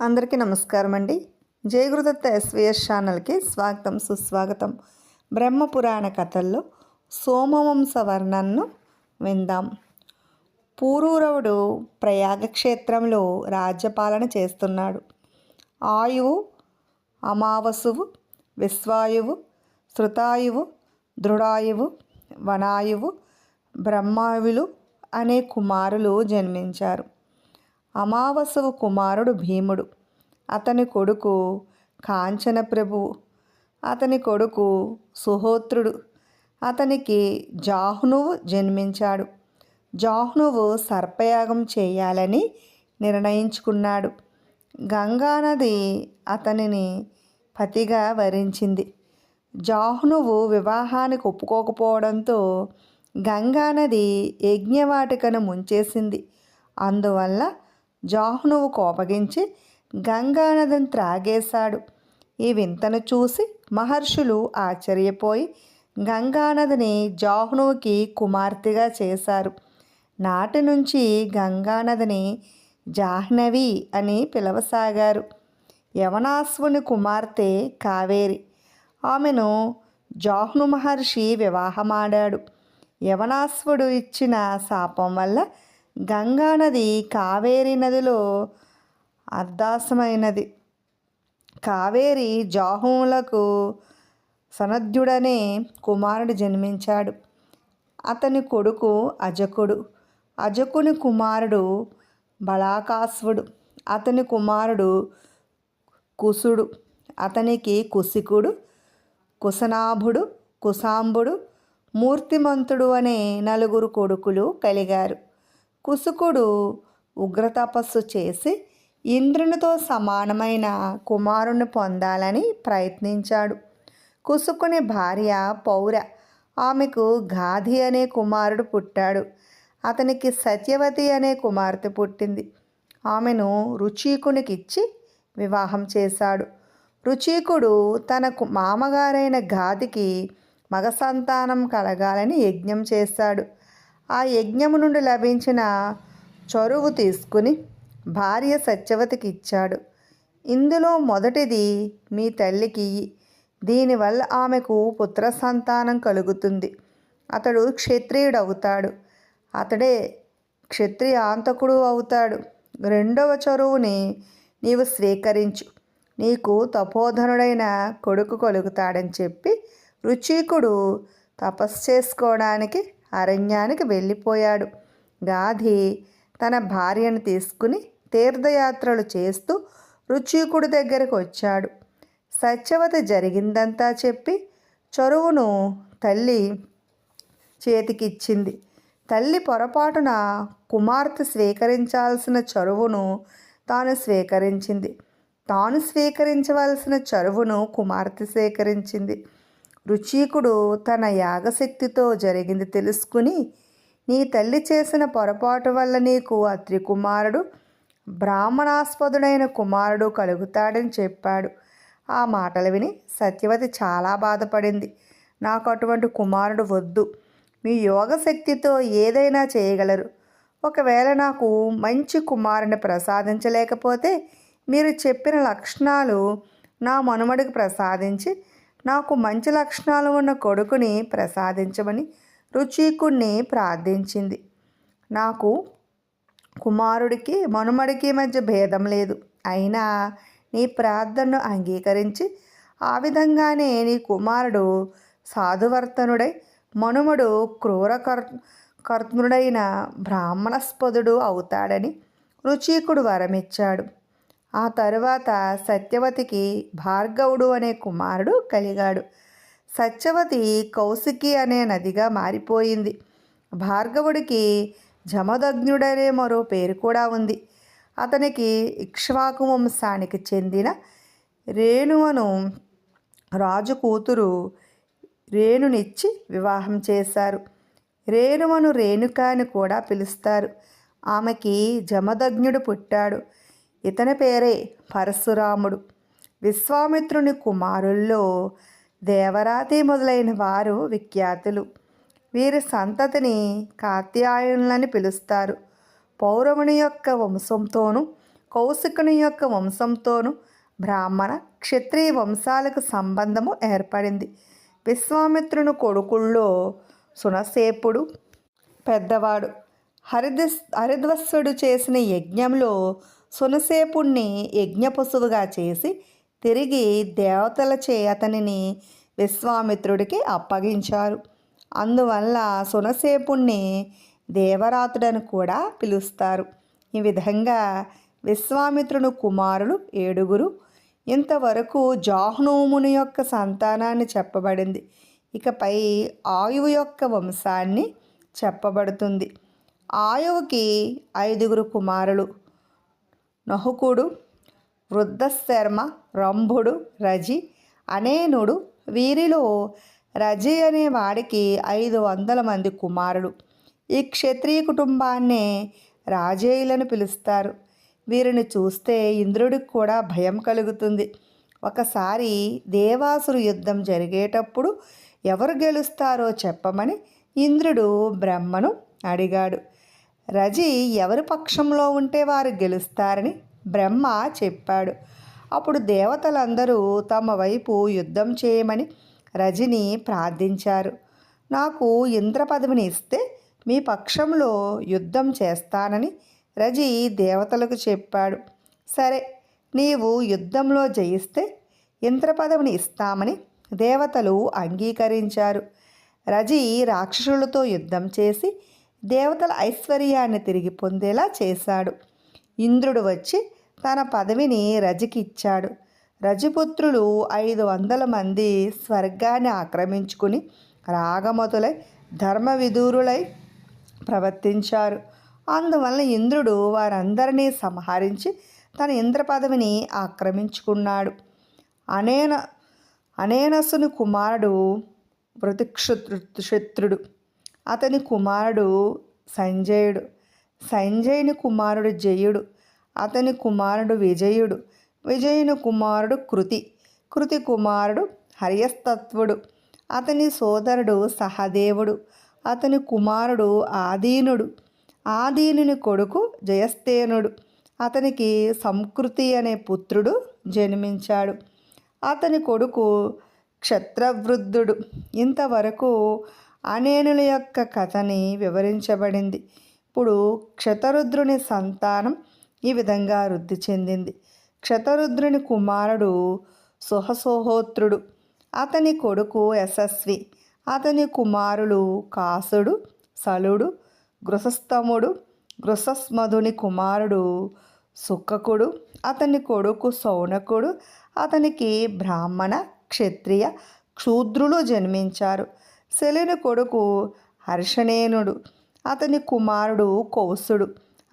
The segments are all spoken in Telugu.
అందరికీ నమస్కారం అండి జయగురుదత్త ఎస్విఎస్ ఛానల్కి స్వాగతం సుస్వాగతం. బ్రహ్మపురాణ కథల్లో సోమవంశ వర్ణన్ను విందాం. పూరూరవుడు ప్రయాగక్షేత్రంలో రాజ్యపాలన చేస్తున్నాడు. ఆయువు అమావసువు విశ్వాయువు శృతాయువు దృఢాయువు వనాయువు బ్రహ్మాయువులు అనే కుమారులు జన్మించారు. అమావసవు కుమారుడు భీముడు. అతని కొడుకు కాంచన ప్రభువు అతని కొడుకు సుహోత్రుడు. అతనికి జాహ్నువు జన్మించాడు. జాహ్నువు సర్పయాగం చేయాలని నిర్ణయించుకున్నాడు. గంగానది అతనిని పతిగా వరించింది. జాహ్నువు వివాహానికి ఒప్పుకోకపోవడంతో గంగానది యజ్ఞవాటికను ముంచేసింది. అందువల్ల జాహ్నువు కోపగించి గంగానదిని త్రాగేశాడు. ఈ వింతను చూసి మహర్షులు ఆశ్చర్యపోయి గంగానదిని జాహ్నువుకి కుమార్తెగా చేశారు. నాటి నుంచి గంగానదిని జాహ్నవి అని పిలవసాగారు. యవనాశ్వుని కుమార్తె కావేరి. ఆమెను జాహ్ను మహర్షి వివాహమాడాడు. యవనాశ్వుడు ఇచ్చిన శాపం వల్ల గంగానది కావేరి నదిలో అర్ధాసమైనది. కావేరి జాహుములకు సనద్యుడనే కుమారుడు జన్మించాడు. అతని కొడుకు అజకుడు. అజకుని కుమారుడు బలాకాసుడు అతని కుమారుడు కుసుడు. అతనికి కుసికుడు కుశనాభుడు కుశాంబుడు మూర్తిమంతుడు అనే నలుగురు కొడుకులు కలిగారు. కుసుకుడు ఉగ్రతపస్సు చేసి ఇంద్రునితో సమానమైన కుమారుని పొందాలని ప్రయత్నించాడు. కుసుకుని భార్య పౌర ఆమెకు గాధి అనే కుమారుడు పుట్టాడు. అతనికి సత్యవతి అనే కుమార్తె పుట్టింది. ఆమెను రుచీకునికిచ్చి వివాహం చేశాడు. రుచీకుడు తనకు మామగారైన గాదికి మగ సంతానం కలగాలని యజ్ఞం చేశాడు ఆ యజ్ఞము నుండి లభించిన చొరువు తీసుకుని భార్య సత్యవతికి ఇచ్చాడు. ఇందులో మొదటిది మీ తల్లికి. దీనివల్ల ఆమెకు పుత్ర సంతానం కలుగుతుంది. అతడు క్షత్రియుడవుతాడు. అతడే క్షత్రియాంతకుడు అవుతాడు. రెండవ చొరువుని నీవు స్వీకరించు. నీకు తపోధనుడైన కొడుకు కలుగుతాడని చెప్పి రుచీకుడు తపస్సు చేసుకోవడానికి అరణ్యానికి వెళ్ళిపోయాడు. గాధి తన భార్యను తీసుకుని తీర్థయాత్రలు చేస్తూ రుచికుడి దగ్గరకు వచ్చాడు. సత్యవతి జరిగిందంతా చెప్పి చొరువును తల్లి చేతికిచ్చింది. తల్లి పొరపాటున కుమార్తె స్వీకరించాల్సిన చొరువును తాను స్వీకరించింది. తాను స్వీకరించవలసిన చొరువును కుమార్తె స్వీకరించింది. రుచీకుడు తన యాగశక్తితో జరిగింది తెలుసుకుని నీ తల్లి చేసిన పొరపాటు వల్ల నీకు ఆ కుమారుడు బ్రాహ్మణాస్పదుడైన కుమారుడు కలుగుతాడని చెప్పాడు. ఆ మాటలు విని సత్యవతి చాలా బాధపడింది. నాకు అటువంటి కుమారుడు వద్దు. మీ యోగశక్తితో ఏదైనా చేయగలరు. ఒకవేళ నాకు మంచి కుమారుని ప్రసాదించలేకపోతే మీరు చెప్పిన లక్షణాలు నా మనుమడికి ప్రసాదించి నాకు మంచి లక్షణాలు ఉన్న కొడుకుని ప్రసాదించమని రుచీకుణ్ణి ప్రార్థించింది. నాకు కుమారుడికి మనుమడికి మధ్య భేదం లేదు. అయినా నీ ప్రార్థనను అంగీకరించి ఆ విధంగానే నీ కుమారుడు సాధువర్తనుడై మనుమడు క్రూర కర్ కర్తనుడైన బ్రాహ్మణస్పదుడు అవుతాడని రుచీకుడు వరమిచ్చాడు. ఆ తరువాత సత్యవతికి భార్గవుడు అనే కుమారుడు కలిగాడు. సత్యవతి కౌశికి అనే నదిగా మారిపోయింది. భార్గవుడికి జమదగ్నుడనే మరో పేరు కూడా ఉంది. అతనికి ఇక్ష్వాకు వంశానికి చెందిన రేణువను రాజు కూతురు రేణునిచ్చి వివాహం చేశారు. రేణువను రేణుక అని కూడా పిలుస్తారు. ఆమెకి జమదగ్నుడు పుట్టాడు. ఇతని పేరే పరశురాముడు. విశ్వామిత్రుని కుమారుల్లో దేవరాతి మొదలైన వారు విఖ్యాతులు. వీరి సంతతిని కాత్యాయనులని పిలుస్తారు. పౌరవుని యొక్క వంశంతోనూ కౌశికుని యొక్క వంశంతోనూ బ్రాహ్మణ క్షత్రియ వంశాలకు సంబంధము ఏర్పడింది. విశ్వామిత్రుని కొడుకుల్లో సునసేపుడు పెద్దవాడు. హరిదస్ హరిధ్వస్సుడు చేసిన యజ్ఞంలో సునసేపుణ్ణి యజ్ఞపశువుగా చేసి తిరిగి దేవతలచే అతనిని విశ్వామిత్రుడికి అప్పగించారు. అందువల్ల సునసేపుణ్ణి దేవరాతుడని కూడా పిలుస్తారు. ఈ విధంగా విశ్వామిత్రుని కుమారులు ఏడుగురు. ఇంతవరకు జాహ్నోముని యొక్క సంతానాన్ని చెప్పబడింది. ఇకపై ఆయువు యొక్క వంశాన్ని చెప్పబడుతుంది. ఆయువుకి ఐదుగురు కుమారులు. నహుకుడు వృద్ధశర్మ రంభుడు రజి అనేనుడు. వీరిలో రజి అనే వాడికి ఐదు వందల మంది కుమారులు. ఈ క్షత్రియ కుటుంబాన్నే రాజేయులను పిలుస్తారు. వీరిని చూస్తే ఇంద్రుడికి కూడా భయం కలుగుతుంది. ఒకసారి దేవాసురు యుద్ధం జరిగేటప్పుడు ఎవరు గెలుస్తారో చెప్పమని ఇంద్రుడు బ్రహ్మను అడిగాడు. రజి ఎవరి పక్షంలో ఉంటే వారు గెలుస్తారని బ్రహ్మ చెప్పాడు. అప్పుడు దేవతలందరూ తమ వైపు యుద్ధం చేయమని రజిని ప్రార్థించారు. నాకు ఇంద్ర పదవిని ఇస్తే మీ పక్షంలో యుద్ధం చేస్తానని రజి దేవతలకు చెప్పాడు. సరే నీవు యుద్ధంలో జయిస్తే ఇంద్ర పదవిని ఇస్తామని దేవతలు అంగీకరించారు. రజి రాక్షసులతో యుద్ధం చేసి దేవతల ఐశ్వర్యాన్ని తిరిగి పొందేలా చేశాడు. ఇంద్రుడు వచ్చి తన పదవిని రజకిచ్చాడు రజపుత్రులు ఐదు వందల మంది స్వర్గాన్ని ఆక్రమించుకుని రాగమతులై ధర్మవిధూరులై ప్రవర్తించారు. అందువలన ఇంద్రుడు వారందరినీ సంహరించి తన ఇంద్ర పదవిని ఆక్రమించుకున్నాడు. అనేన అనేనసుని కుమారుడు శత్రుడు అతని కుమారుడు సంజయుడు. సంజయుని కుమారుడు జయుడు. అతని కుమారుడు విజయుడు. విజయుని కుమారుడు కృతి. కృతి కుమారుడు హరియస్తత్వుడు. అతని సోదరుడు సహదేవుడు. అతని కుమారుడు ఆదీనుడు. ఆదీనుని కొడుకు జయస్తేనుడు. అతనికి సంకృతి అనే పుత్రుడు జన్మించాడు. అతని కొడుకు క్షత్రవృద్ధుడు. ఇంతవరకు అనేనుల యొక్క కథని వివరించబడింది. ఇప్పుడు క్షతరుద్రుని సంతానం ఈ విధంగా వృద్ధి చెందింది. క్షతరుద్రుని కుమారుడు సుహసోహోత్రుడు. అతని కొడుకు యశస్వి. అతని కుమారులు కాసుడు సలుడు గృహస్థముడు గృహస్మధుని కుమారుడు సుక్కకుడు అతని కొడుకు సౌనకుడు అతనికి బ్రాహ్మణ క్షత్రియ క్షూద్రులు జన్మించారు. శలిని కొడుకు హర్షణేనుడు. అతని కుమారుడు కౌసుడు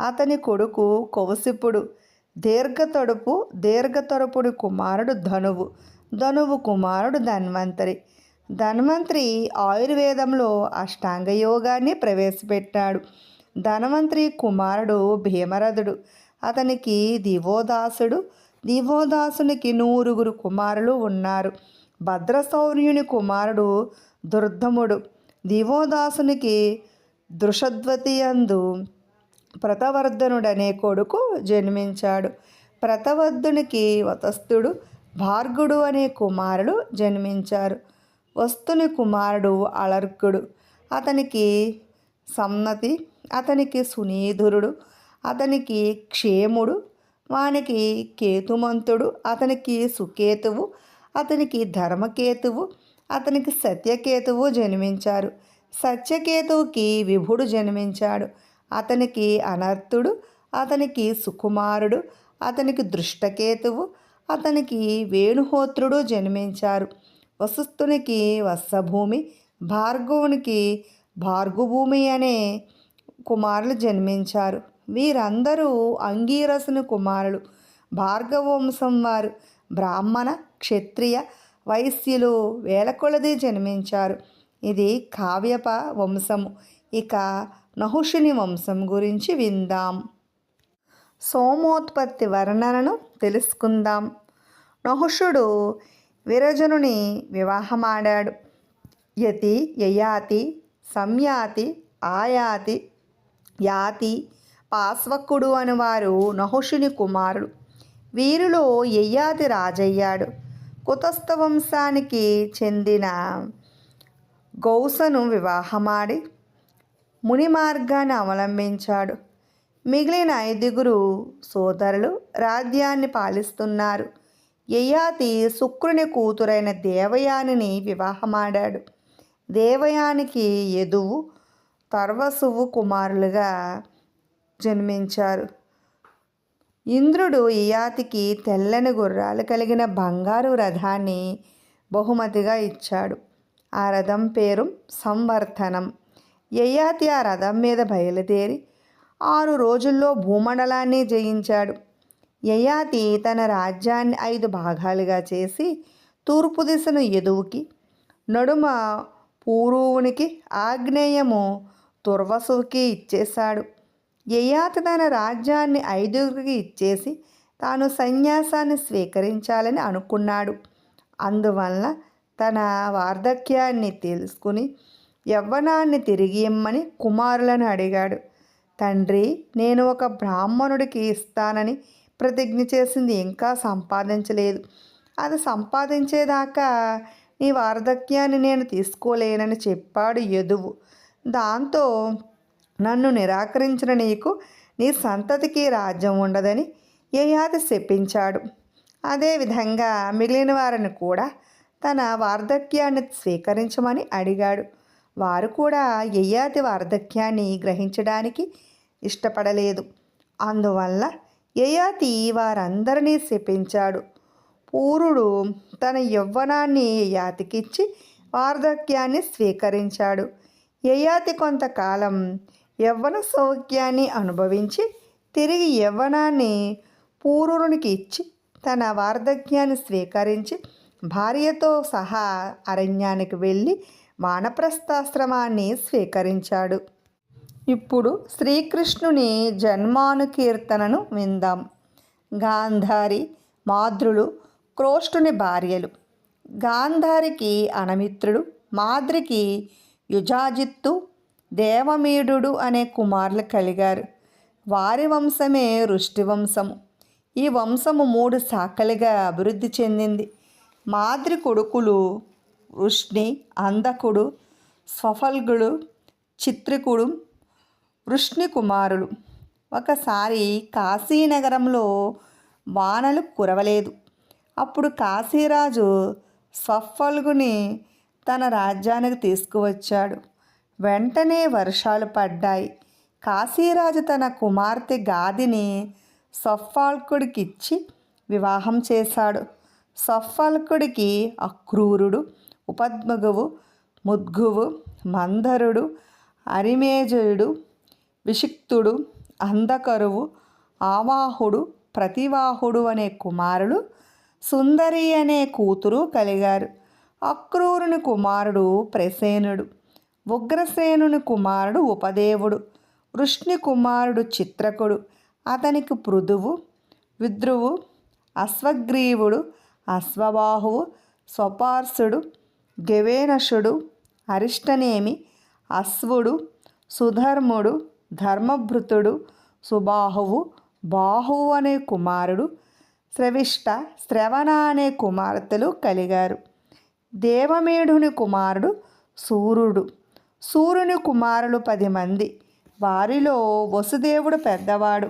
అతని కొడుకు కౌశిపుడు దీర్ఘతడుపు దీర్ఘతడుపుడి కుమారుడు ధనువు. ధనువు కుమారుడు ధన్వంతరి. ధన్వంతరి ఆయుర్వేదంలో అష్టాంగ యోగాన్ని ప్రవేశపెట్టాడు. ధన్వంతరి కుమారుడు భీమరథుడు. అతనికి దివోదాసుడు. దివోదాసునికి నూరుగురు కుమారులు ఉన్నారు. భద్రసౌర్యుని కుమారుడు దుర్ధముడు. దివోదాసునికి దృషద్వతియందు ప్రతవర్ధనుడనే కొడుకు జన్మించాడు. ప్రతవర్ధునికి వతస్థుడు భార్గుడు అనే కుమారుడు జన్మించారు. వస్తుని కుమారుడు అలర్కుడు. అతనికి సమ్మతి అతనికి సునీధురుడు అతనికి క్షేముడు వానికి కేతుమంతుడు అతనికి సుకేతువు అతనికి ధర్మకేతువు అతనికి సత్యకేతువు జన్మించారు. సత్యకేతువుకి విభుడు జన్మించాడు. అతనికి అనర్థుడు అతనికి సుకుమారుడు అతనికి దృష్టకేతువు అతనికి వేణుహోత్రుడు జన్మించారు. వసుస్థునికి వత్సభూమి భార్గవునికి భార్గుభూమి అనే కుమారులు జన్మించారు. వీరందరూ అంగీరసుని కుమారులు. భార్గవంశం వారు బ్రాహ్మణ క్షత్రియ వైశ్యులు వేలకొలది జన్మించారు. ఇది కావ్యప వంశము. ఇక నహుషుని వంశం గురించి విందాం. సోమోత్పత్తి వర్ణనను తెలుసుకుందాం. నహుషుడు విరజనుని వివాహమాడాడు. యతి యయాతి సంయాతి ఆయాతి యాతి పాస్వకుడు అనువారు నహుషుని కుమారుడు. వీరిలో యయాతి రాజయ్యాడు. కుతస్థ వంశానికి చెందిన గౌసను వివాహమాడి ముని మార్గాన్ని అవలంబించాడు. మిగిలిన ఐదుగురు సోదరులు రాజ్యాన్ని పాలిస్తున్నారు. యయాతి శుక్రుని కూతురైన దేవయానిని వివాహమాడాడు. దేవయానికి యదువు తర్వసువు కుమారులుగా జన్మించారు. ఇంద్రుడు ఇయాతికి తెల్లని గుర్రాలు కలిగిన బంగారు రథాన్ని బహుమతిగా ఇచ్చాడు. ఆ రథం పేరు సంవర్ధనం. యయాతి ఆ రథం మీద బయలుదేరి ఆరు రోజుల్లో భూమండలాన్ని జయించాడు. యయాతి తన రాజ్యాన్ని ఐదు భాగాలుగా చేసి తూర్పు దిశను ఎదువుకి నడుమ పూర్వునికి ఆగ్నేయము తుర్వసుకి ఇచ్చేశాడు. యయాతి తన రాజ్యాన్ని ఐదుగురికి ఇచ్చేసి తాను సన్యాసాన్ని స్వీకరించాలని అనుకున్నాడు. అందువల్ల తన వార్ధక్యాన్ని తెలుసుకుని యవ్వనాన్ని తిరిగి ఇమ్మని కుమారులను అడిగాడు. తండ్రి నేను ఒక బ్రాహ్మణుడికి ఇస్తానని ప్రతిజ్ఞ చేసింది ఇంకా సంపాదించలేదు. అది సంపాదించేదాకా నీ వార్ధక్యాన్ని నేను తీసుకోలేనని చెప్పాడు యదువు. దాంతో నన్ను నిరాకరించిన నీకు నీ సంతతికి రాజ్యం ఉండదని యయాతి శపించాడు. అదేవిధంగా మిగిలిన వారిని కూడా తన వార్ధక్యాన్ని స్వీకరించమని అడిగాడు. వారు కూడా యయాతి వార్ధక్యాన్ని గ్రహించడానికి ఇష్టపడలేదు. అందువల్ల యయాతి వారందరినీ శపించాడు. పూరుడు తన యవ్వనాన్ని యయాతికిచ్చి వార్ధక్యాన్ని స్వీకరించాడు. యయాతి కొంతకాలం యవ్వన సౌఖ్యాన్ని అనుభవించి తిరిగి యవ్వనాన్ని పూర్వునికి ఇచ్చి తన వార్ధక్యాన్ని స్వీకరించి భార్యతో సహా అరణ్యానికి వెళ్ళి వానప్రస్థాశ్రమాన్ని స్వీకరించాడు. ఇప్పుడు శ్రీకృష్ణుని జన్మానుకీర్తనను విందాం. గాంధారి మాద్రులు క్రోష్టుని భార్యలు. గాంధారికి అనమిత్రుడు మాద్రికి యుజాజిత్తు దేవమీడు అనే కుమారులు కలిగారు. వారి వంశమే ఋష్టి వంశము. ఈ వంశము మూడు శాఖలుగా అభివృద్ధి చెందింది. మాద్రి కొడుకులు వృష్ణి అందకుడు స్వఫల్గుడు చిత్రికుడు వృష్ణి కుమారులు. ఒకసారి కాశీనగరంలో వానలు కురవలేదు. అప్పుడు కాశీరాజు స్వఫల్గుని తన రాజ్యానికి తీసుకువచ్చాడు. వెంటనే వర్షాలు పడ్డాయి. కాశీరాజు తన కుమార్తె గాదిని సఫాల్కుడికిచ్చి వివాహం చేశాడు. సఫాల్కుడికి అక్రూరుడు ఉపద్మగువు ముద్గువు మందరుడు అరిమేజయుడు విషిక్తుడు అంధకరువు ఆవాహుడు ప్రతివాహుడు అనే కుమారుడు సుందరి అనే కూతురు కలిగారు. అక్రూరుని కుమారుడు ప్రసేనుడు. ఉగ్రసేనుని కుమారుడు ఉపదేవుడు వృష్ణి కుమారుడు చిత్రకుడు అతనికి పృథువు విద్రువు అశ్వగ్రీవుడు అశ్వబాహువు స్వపార్సుడు గవేనషుడు అరిష్టనేమి అశ్వుడు సుధర్ముడు ధర్మభృతుడు సుబాహువు బాహువు అనే కుమారుడు శ్రవిష్ట శ్రవణ అనే కుమార్తెలు కలిగారు. దేవమేఢుని కుమారుడు సూర్యుడు. సూర్యుని కుమారులు పది మంది. వారిలో వసుదేవుడు పెద్దవాడు.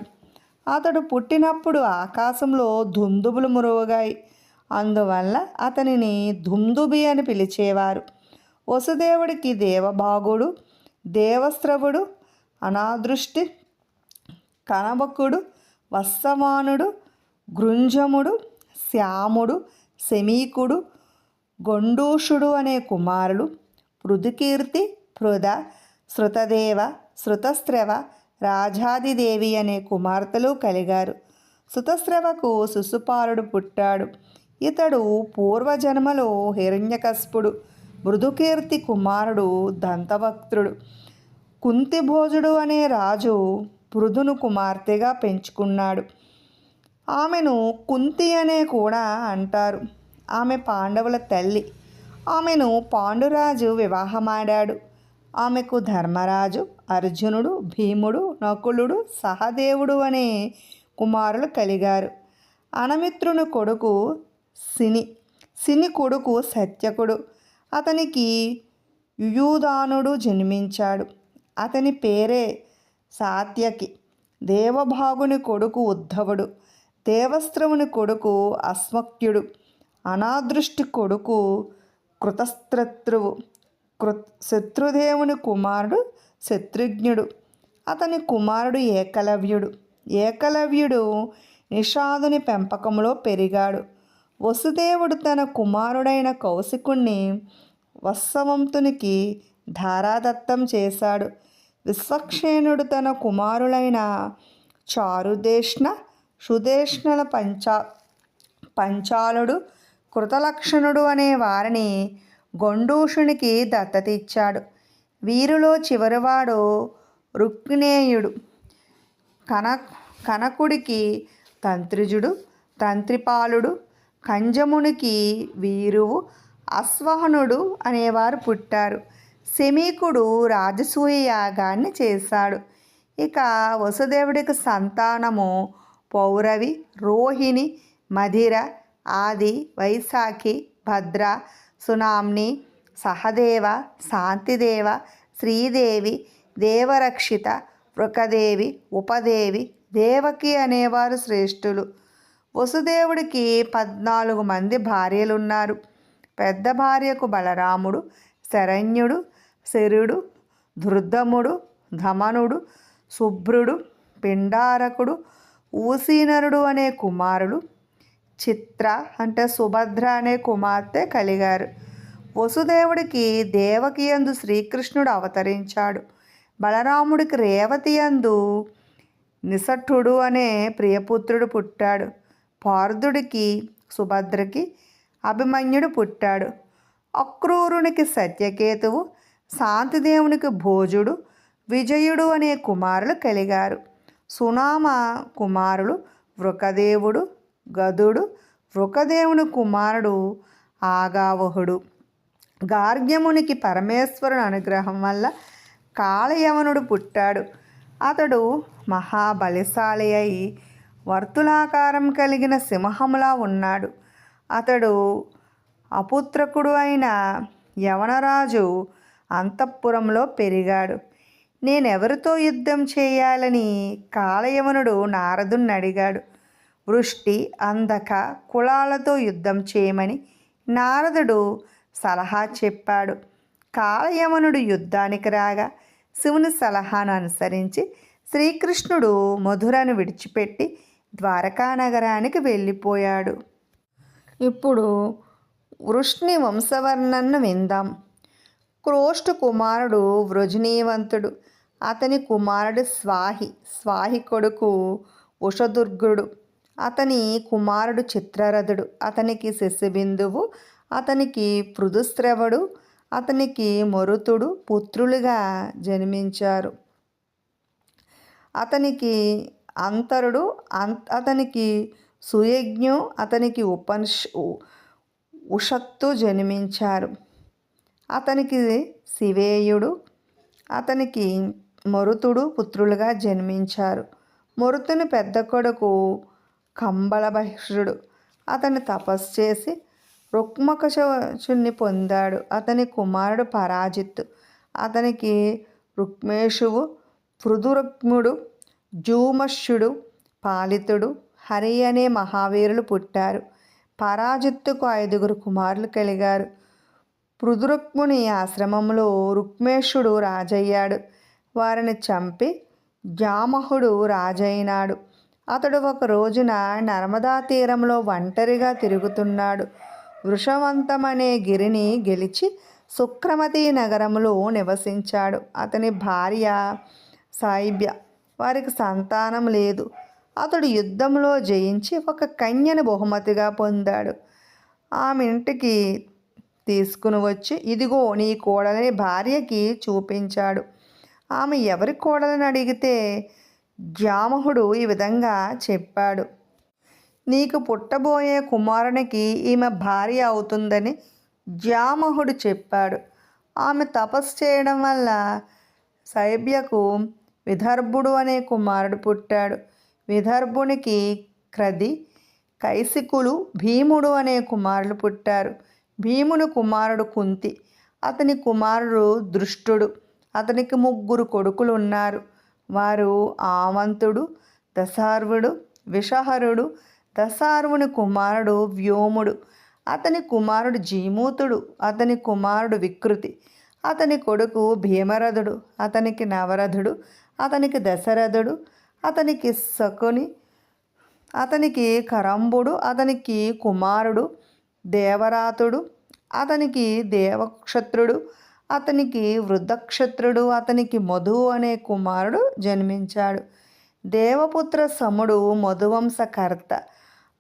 అతడు పుట్టినప్పుడు ఆకాశంలో దుందుబులు మురువగాయి. అందువల్ల అతనిని దుందుబి అని పిలిచేవారు. వసుదేవుడికి దేవభాగుడు దేవస్రవుడు అనాదృష్టి కనబకుడు వత్సమానుడు గృంజముడు శ్యాముడు శమీకుడు గొండూషుడు అనే కుమారులు పృథుకీర్తి పృథ శృతదేవ శృతస్రవ రాజాదిదేవి అనే కుమార్తెలు కలిగారు. శృతస్రవకు శిశుపాలుడు పుట్టాడు. ఇతడు పూర్వజన్మలో హిరణ్యకస్పుడు మృదుకీర్తి కుమారుడు దంతవక్త్రుడు. కుంతిభోజుడు అనే రాజు పృథును కుమార్తెగా పెంచుకున్నాడు. ఆమెను కుంతి అనే కూడా అంటారు. ఆమె పాండవుల తల్లి. ఆమెను పాండురాజు వివాహమాడాడు. ఆమెకు ధర్మరాజు అర్జునుడు భీముడు నకులుడు సహదేవుడు అనే కుమారులు కలిగారు. అనమిత్రుని కొడుకు సిని సిని కొడుకు సత్యకుడు. అతనికి యుయుధానుడు జన్మించాడు. అతని పేరే సాత్యకి. దేవభాగుని కొడుకు ఉద్ధవుడు. దేవస్త్రముని కొడుకు అస్మక్యుడు అనాదృష్టి కొడుకు కృతస్త్రత్రువు. కృ శత్రుదేవుని కుమారుడు శత్రుఘ్నుడు. అతని కుమారుడు ఏకలవ్యుడు. ఏకలవ్యుడు నిషాదుని పెంపకంలో పెరిగాడు. వసుదేవుడు తన కుమారుడైన కౌశికుణ్ణి వత్సవంతునికి ధారాదత్తం చేశాడు. విశ్వక్షేణుడు తన కుమారులైన చారుదేష్ణ సుదేష్ణల పంచా పంచాలుడు కృతలక్షణుడు అనే వారిని గొండూషునికి దత్తత ఇచ్చాడు వీరిలో చివరివాడు రుక్మిణేయుడు. కన కనకుడికి తంత్రిజుడు తంత్రిపాలుడు కంజమునికి వీరువు అశ్వహనుడు అనేవారు పుట్టారు. శమీకుడు రాజసూయ యాగాన్ని చేశాడు. ఇక వసుదేవుడికి సంతానము పౌరవి రోహిణి మధిర ఆది వైశాఖి భద్ర సునామ్ని సహదేవ శాంతిదేవ శ్రీదేవి దేవరక్షిత వృకదేవి ఉపదేవి దేవకి అనేవారు శ్రేష్ఠులు. వసుదేవుడికి పద్నాలుగు మంది భార్యలున్నారు. పెద్ద భార్యకు బలరాముడు శరణ్యుడు శరుడు ధృద్ధముడు ధమనుడు శుభ్రుడు పిండారకుడు ఊసీనరుడు అనే కుమారుడు చిత్ర అంటే సుభద్ర అనే కుమార్తె కలిగారు. వసుదేవుడికి దేవకి యందు శ్రీకృష్ణుడు అవతరించాడు. బలరాముడికి రేవతి యందు నిసఠుడు అనే ప్రియపుత్రుడు పుట్టాడు. పార్థుడికి సుభద్రకి అభిమన్యుడు పుట్టాడు. అక్రూరునికి సత్యకేతువు శాంతిదేవునికి భోజుడు విజయుడు అనే కుమారులు కలిగారు. సునామ కుమారులు వృకదేవుడు గదుడు వృకదేవుని కుమారుడు ఆగావహుడు. గార్గ్యమునికి పరమేశ్వరుని అనుగ్రహం వల్ల కాళయవనుడు పుట్టాడు. అతడు మహాబలిశాలి అయి వర్తులాకారం కలిగిన సింహములా ఉన్నాడు. అతడు అపుత్రకుడు అయిన యవనరాజు అంతఃపురంలో పెరిగాడు. నేనెవరితో యుద్ధం చేయాలని కాలయవనుడు నారదుని అడిగాడు. వృష్టి అందక కులాలతో యుద్ధం చేయమని నారదుడు సలహా చెప్పాడు. కాలయవనుడు యుద్ధానికి రాగా శివుని సలహాను అనుసరించి శ్రీకృష్ణుడు మధురను విడిచిపెట్టి ద్వారకా నగరానికి వెళ్ళిపోయాడు. ఇప్పుడు వృష్ణి వంశవర్ణన్ను విందాం. క్రోష్టు కుమారుడు వృజనీవంతుడు అతని కుమారుడు స్వాహి. స్వాహి కొడుకు ఉషదుర్గుడు. అతని కుమారుడు చిత్రరథుడు. అతనికి శశిబిందువు అతనికి పృథుశ్రవుడు అతనికి మరుతుడు పుత్రులుగా జన్మించారు. అతనికి అంతరుడు అం అతనికి సుయజ్ఞు అతనికి ఉపనిష్ ఉషత్తు జన్మించారు. అతనికి శివేయుడు అతనికి మరుతుడు పుత్రులుగా జన్మించారు. మరుతుని పెద్ద కొడుకు కంబళభక్షుడు అతను తపస్సు చేసి రుక్మకచుని పొందాడు. అతని కుమారుడు పరాజిత్తు. అతనికి రుక్మేషువు పృదురుక్ముడు జూమష్యుడు పాలితుడు హరి అనే మహావీరులు పుట్టారు. పరాజిత్తుకు ఐదుగురు కుమారులు కలిగారు. పృదురుక్ముని ఆశ్రమంలో రుక్మేషుడు రాజయ్యాడు. వారిని చంపి జామహుడు రాజైనాడు. అతడు ఒక రోజున నర్మదా తీరంలో ఒంటరిగా తిరుగుతున్నాడు. వృషవంతం అనే గిరిని గెలిచి సుక్రమతి నగరంలో నివసించాడు. అతని భార్య సాయిబ్య వారికి సంతానం లేదు. అతడు యుద్ధంలో జయించి ఒక కన్యను బహుమతిగా పొందాడు. ఆమె ఇంటికి తీసుకుని వచ్చి ఇదిగో నీ కోడలని భార్యకి చూపించాడు. ఆమె ఎవరి కోడలని అడిగితే జామహుడు ఈ విధంగా చెప్పాడు. నీకు పుట్టబోయే కుమారునికి ఈమె భార్య అవుతుందని జామహుడు చెప్పాడు. ఆమె తపస్సు చేయడం వల్ల శైబ్యకు విదర్భుడు అనే కుమారుడు పుట్టాడు. విదర్భునికి క్రది కైసికులు భీముడు అనే కుమారులు పుట్టారు. భీముని కుమారుడు కుంతి. అతని కుమారుడు దృష్టుడు. అతనికి ముగ్గురు కొడుకులు ఉన్నారు. వారు ఆవంతుడు దశార్వుడు విషహరుడు దశార్వుని కుమారుడు వ్యోముడు. అతని కుమారుడు జీమూతుడు అతని కుమారుడు వికృతి. అతని కొడుకు భీమరథుడు అతనికి నవరథుడు అతనికి దశరథుడు అతనికి శకుని అతనికి కరంబుడు అతనికి కుమారుడు దేవరాతుడు అతనికి దేవక్షత్రుడు అతనికి వృద్ధక్షత్రుడు అతనికి మధు అనే కుమారుడు జన్మించాడు. దేవపుత్ర సముడు మధువంశకర్త.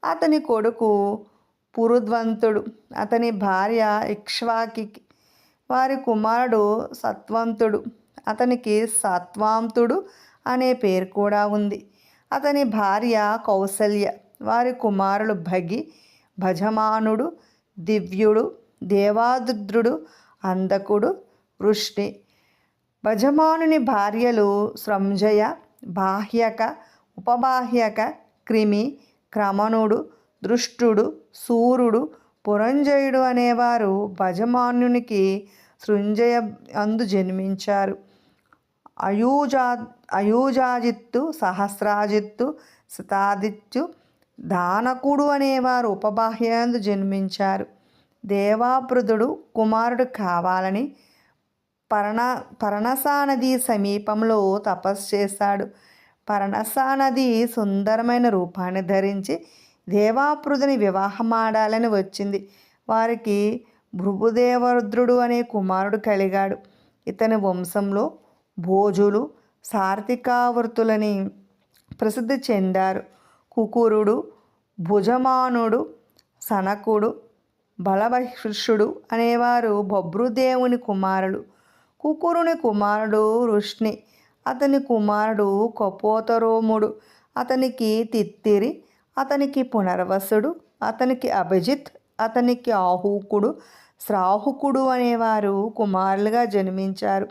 అతని కొడుకు పురుద్వంతుడు. అతని భార్య ఇక్ష్వాకి. వారి కుమారుడు సత్వంతుడు. అతనికి సత్వాంతుడు అనే పేరు కూడా ఉంది. అతని భార్య కౌసల్య. వారి కుమారులు భగి భజమానుడు దివ్యుడు దేవాదుద్రుడు అందకుడు వృష్ణి భజమానుని భార్యలు సంజయ బాహ్యక ఉపబాహ్యక క్రిమి క్రమణుడు దృష్టుడు సూర్యుడు పురంజయుడు అనేవారు భజమాన్యునికి సృంజయ అందు జన్మించారు. అయూజా అయూజాజిత్తు సహస్రాజిత్తు శతాదిత్యు దానకుడు అనేవారు ఉపబాహ్యందు జన్మించారు. దేవాపృదుడు కుమారుడు కావాలని పరణ పరణసా నది సమీపంలో తపస్సు చేశాడు పరణసా నది సుందరమైన రూపాన్ని ధరించి దేవాపృధుని వివాహమాడాలని వచ్చింది. వారికి భృగుదేవరుద్రుడు అనే కుమారుడు కలిగాడు. ఇతని వంశంలో భోజులు సార్థికావృతులని ప్రసిద్ధి చెందారు. కుకురుడు భుజమానుడు సనకుడు బలభృషుడు అనేవారు బభ్రుదేవుని కుమారుడు కుకురుని కుమారుడు రుష్ణి అతని కుమారుడు కపోతరోముడు అతనికి తిత్తిరి అతనికి పునర్వసుడు అతనికి అభిజిత్ అతనికి ఆహూకుడు శ్రాహుకుడు అనేవారు కుమారులుగా జన్మించారు.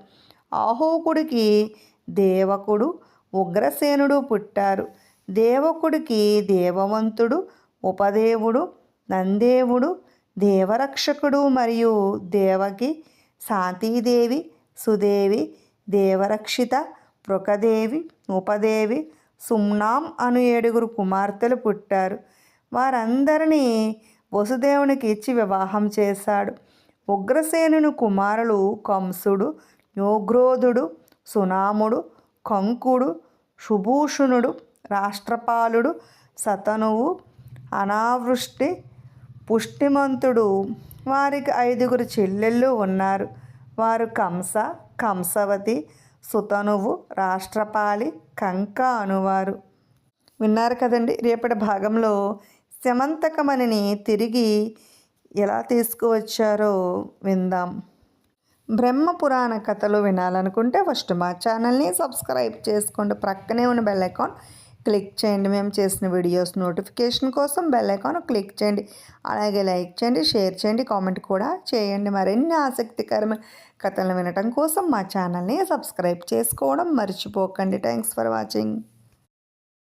ఆహూకుడికి దేవకుడు ఉగ్రసేనుడు పుట్టారు. దేవకుడికి దేవవంతుడు ఉపదేవుడు నందేవుడు దేవరక్షకుడు మరియు దేవకి శాంతిదేవి సుదేవి దేవరక్షిత పృకదేవి ఉపదేవి సుమ్నాం అను ఏడుగురు కుమార్తెలు పుట్టారు. వారందరినీ వసుదేవునికి ఇచ్చి వివాహం చేశాడు. ఉగ్రసేనుని కుమారులు కంసుడు యోగ్రోధుడు సునాముడు కంకుడు శుభూషణుడు రాష్ట్రపాలుడు సతనువు అనావృష్టి పుష్టిమంతుడు వారికి ఐదుగురు చెల్లెళ్ళు ఉన్నారు. వారు కంస కంసవతి సుతనువు రాష్ట్రపాలి కంక అనువారు. విన్నారు కదండి రేపటి భాగంలో శమంతకమణిని తిరిగి ఎలా తీసుకువచ్చారో విందాం. బ్రహ్మ పురాణ కథలు వినాలనుకుంటే ఫస్ట్ మా ఛానల్ని సబ్స్క్రైబ్ చేసుకోండి. ప్రక్కనే ఉన్న బెల్ అకౌంట్ క్లిక్ చేయండి. మేము చేసిన వీడియోస్ నోటిఫికేషన్ కోసం బెల్ ఐకాన్ క్లిక్ చేయండి. అలాగే లైక్ చేయండి షేర్ చేయండి కామెంట్ కూడా చేయండి. మరిన్ని ఆసక్తికరమైన కథలు వినటం కోసం మా ఛానల్ని సబ్స్క్రైబ్ చేసుకోవడం మర్చిపోకండి. Thanks for watching.